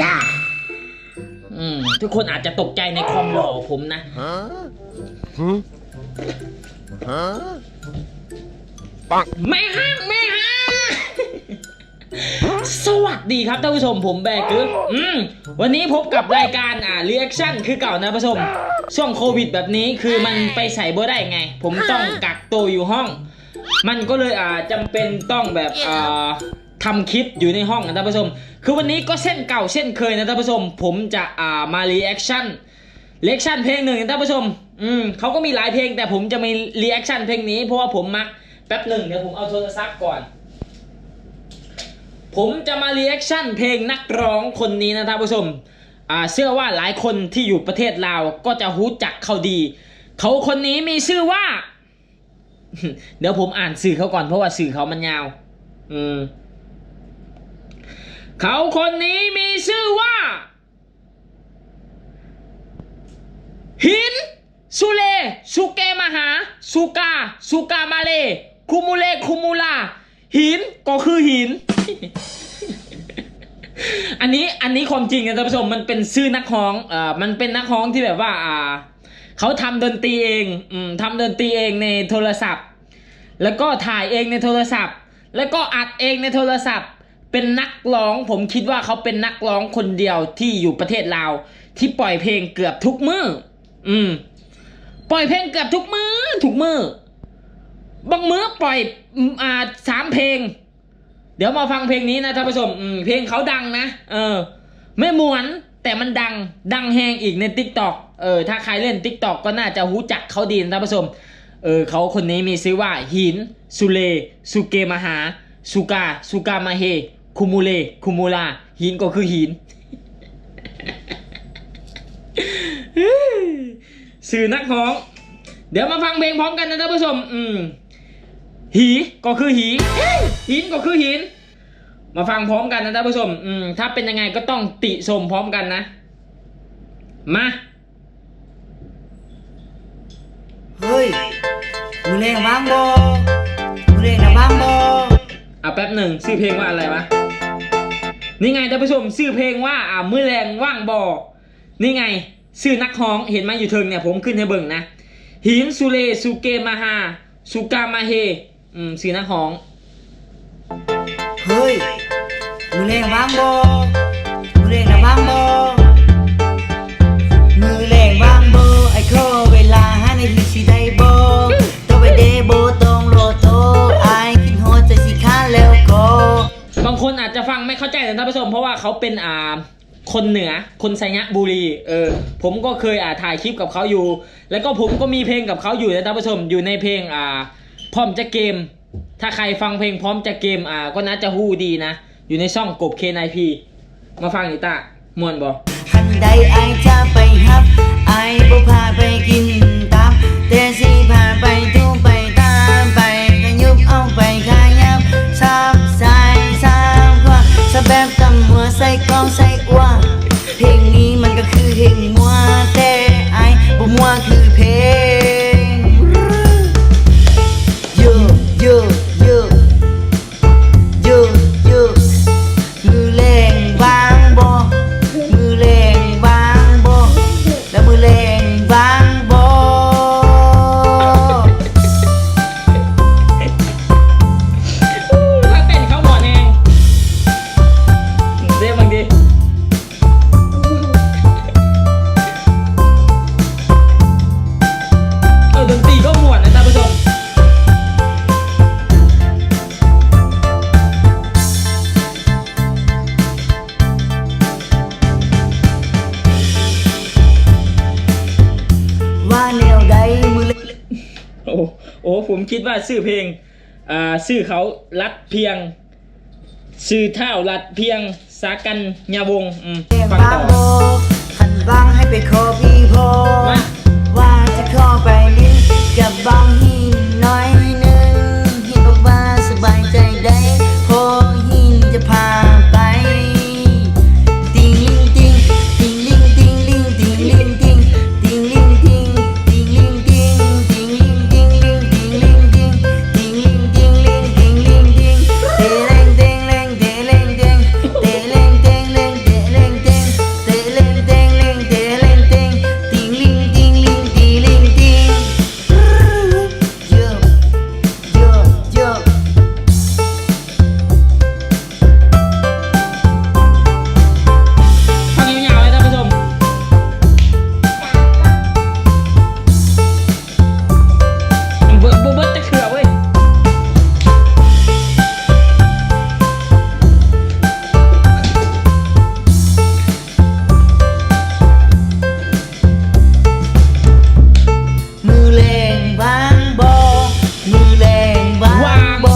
ย่าอืมทุกคนอาจจะตกใจในความหล่อผมนะไม่ห้างไม่ห้างสวัสดีครับท่านผู้ชมผมแบกคืออืมวันนี้พบกับรายการอ่ารีแอคชั่นคือเก่านะผู้ชม ช่วงโควิดแบบนี้คือมันไปใส่บ่ได้ไง ผมต้องกักตัวอยู่ห้อง มันก็เลยอ่าจำเป็นต้องแบบอ่าทำคลิปอยู่ในห้องนะท่านผู้ชม คือวันนี้ก็เส้นเก่าเส้นเคยนะท่านผู้ชม ผมจะอ่ามารีแอคชั่นรีแอคชั่นเพลงหนึ่งนะท่านผู้ชม อืมเขาก็มีหลายเพลงแต่ผมจะมีรีแอคชั่นเพลงนี้เพราะว่าผมมักแป๊บหนึ่งเดี๋ยวผมเอาโทรศัพท์ก่อน ผมจะมารีแอคชั่นเพลงนักร้องคนนี้นะท่านผู้ชมอ่าเชื่อว่าหลายคนที่อยู่ประเทศลาวก็จะรู้จักเขาดี เขาคนนี้มีชื่อว่า เดี๋ยวผมอ่านสื่อเขาก่อนเพราะว่าสื่อเขามันยาว อืม เขาคนนี้มีชื่อว่า หินสุเลสุเกมหาสุกาสุกามาเลคุมูเลคุมูลา หินก็คือหิน อันนี้อันนี้ความจริงนะท่านผู้ชมมันเป็นชื่อนักร้องเอ่อมันเป็นนักร้องที่แบบว่าอ่าเขาทำดนตรีเองอืมทำดนตรีเองในโทรศัพท์ แล้วก็ถ่ายเองในโทรศัพท์ แล้วก็อัดเองในโทรศัพท์ เป็นนักร้อง ผมคิดว่าเขาเป็นนักร้องคนเดียวที่อยู่ประเทศลาว ที่ปล่อยเพลงเกือบทุกมือ้ออืม ปล่อยเพลงเกือบทุกมือ้อทุกมือ้อบางมื้อปล่อยอ่าสามเพลง เดี๋ยวมาฟังเพลงนี้นะท่านผู้ชมอืมเพลงเขาดังนะ เออ ไม่มวนแต่มันดังดังแหงอีกใน t ิ k t o k เออถ้าใครเล่น t ิ k t o k ก็น่าจะรู้จักเขาดีนะท่านผู้ชมเออเขาคนนี้มีชื่อว่าหินสุเลสุเกมหาสุกาสุกามาเฮ คุมูเลคุมูลาหินก็คือหินสื่อนักร้อง เดี๋ยวมาฟังเพลงพร้อมกันนะท่านผู้ชม อืม หีก็คือหีเฮ้ยหินก็คือหิน มาฟังพร้อมกันนะท่านผู้ชม อืม ถ้าเป็นยังไงก็ต้องติชมพร้อมกันนะ มาเฮ้ยมือแรงบ้างบอมือแรงนะบ้างบออะแป๊บหนึ่งชื่อเพลงว่าอะไรวะ นี่ไงท่านผู้ชมชื่อเพลงว่าอ่ามือแรงว่างบอนี่ไงชื่อนักฮ้องเห็นไหมอยู่เทิงเนี่ยผมขึ้นให้เบิ่งนะหินสุเลสุเกมาฮาสุกามาเฮอืมชื่อนักฮ้องเฮ้ยมือแรงว่างบอมือแรงนะว่างบ่ เพราเขาเป็นอ่าคนเหนือคนไซยะบุรีเออผมก็เคยอ่าถ่ายคลิปกับเขาอยู่ แล้วก็ผมก็มีเพลงกับเขาอยู่นะท่านผู้ชมอยู่ในเพลงอ่าพร้อมจะเกม ถ้าใครฟังเพลงพร้อมจะเกมอ่าก็น่าจะฮู้ดีนะ อยู่ในช่องกบเคนายพีมาฟังอีตามวนบอทันใดไอจะไปฮับไอบ่พาไป โอ้โอ้ผมคิดว่าชื่อเพลงอ่าชื่อเขารัดเพียงชื่อเท่ารัดเพียงสากันยาวงศ์อืมฟังบางต่อบ่คันบางให้ไปขอพี่พอมาว่าจะขอไปลิ้นกับบางหินน้อย บางบ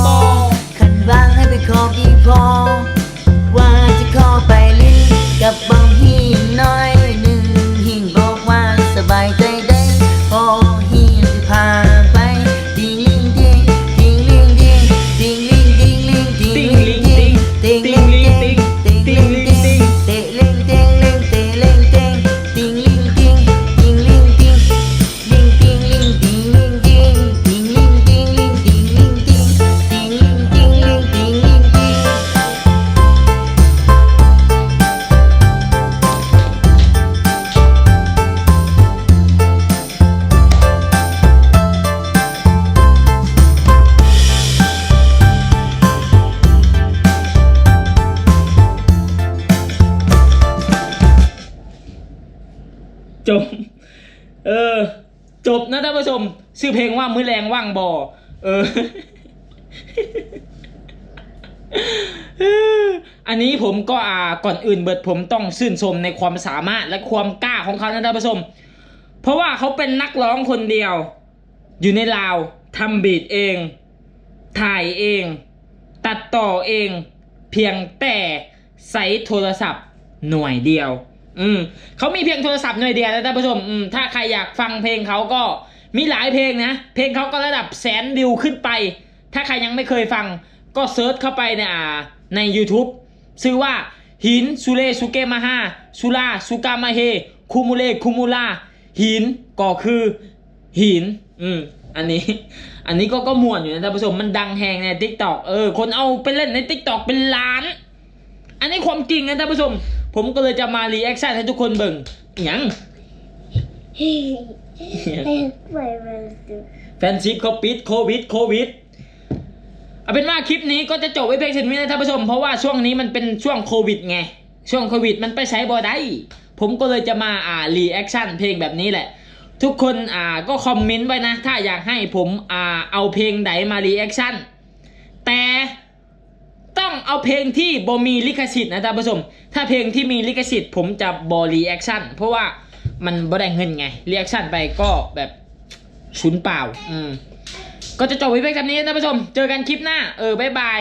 จบ เออ จบนะท่านผู้ชม ชื่อเพลงว่ามื้อแรงว่างบอเออ อันนี้ผมก็อ่าก่อนอื่นเบิดผมต้องชื่นชมในความสามารถและความกล้าของเขานะท่านผู้ชม เพราะว่าเขาเป็นนักร้องคนเดียว อยู่ในลาวทำบีทเอง ถ่ายเอง ตัดต่อเอง เพียงแต่ใช้โทรศัพท์หน่วยเดียว อืมเขามีเพียงโทรศัพท์หน่วยเดียวนะท่านผู้ชมอืมถ้าใครอยากฟังเพลงเขาก็มีหลายเพลงนะ เพลงเขาก็ระดับแสนวิวขึ้นไป ถ้าใครยังไม่เคยฟังก็เซิร์ชเข้าไปในอ่าใน YouTube ชื่อว่าหินสุเลสุเกมาฮาสุลาสุกามาเฮคูมูเลคูมูลาหินก็คือหิน อืม อันนี้ อันนี้ก็ก็ม่วนอยู่นะท่านผู้ชมมันดังแหงใน t ิ k t o k เออ คนเอาไปเล่นใน t ิ k t o k เป็นล้าน อันนี้ความจริงนะท่านผู้ชม ผมก็เลยจะมารีแอคชั่นให้ทุกคนเบิ่งอหยังแฟนชิปเขาปิดโควิดโควิดเอาเป็นว่าคลิปนี้ก็จะจบไว้เพียงเท่านี้นะท่านผู้ชม เพราะว่าช่วงนี้มันเป็นช่วงโควิดไง ช่วงโควิดมันไปใช้บอได้ ผมก็เลยจะมาอ่ารีแอคชั่นเพลงแบบนี้แหละ ทุกคนอ่าก็คอมเมนต์ไว้นะ ถ้าอยากให้ผมอ่าเอาเพลงไหนมารีแอคชั่นแต่ ต้องเอาเพลงที่บมีลิขสิทธิ์นะท่านผู้ชม ถ้าเพลงที่มีลิขสิทธิ์ผมจะบอรีแอคชั่นเพราะว่ามันบ่ได้เงินไงรีแอคชั่นไปก็แบบชุนเปล่า อืมก็จะจบวิดีโอแบบนี้นะท่านผู้ชม เจอกันคลิปหน้า เออ บ๊ายบาย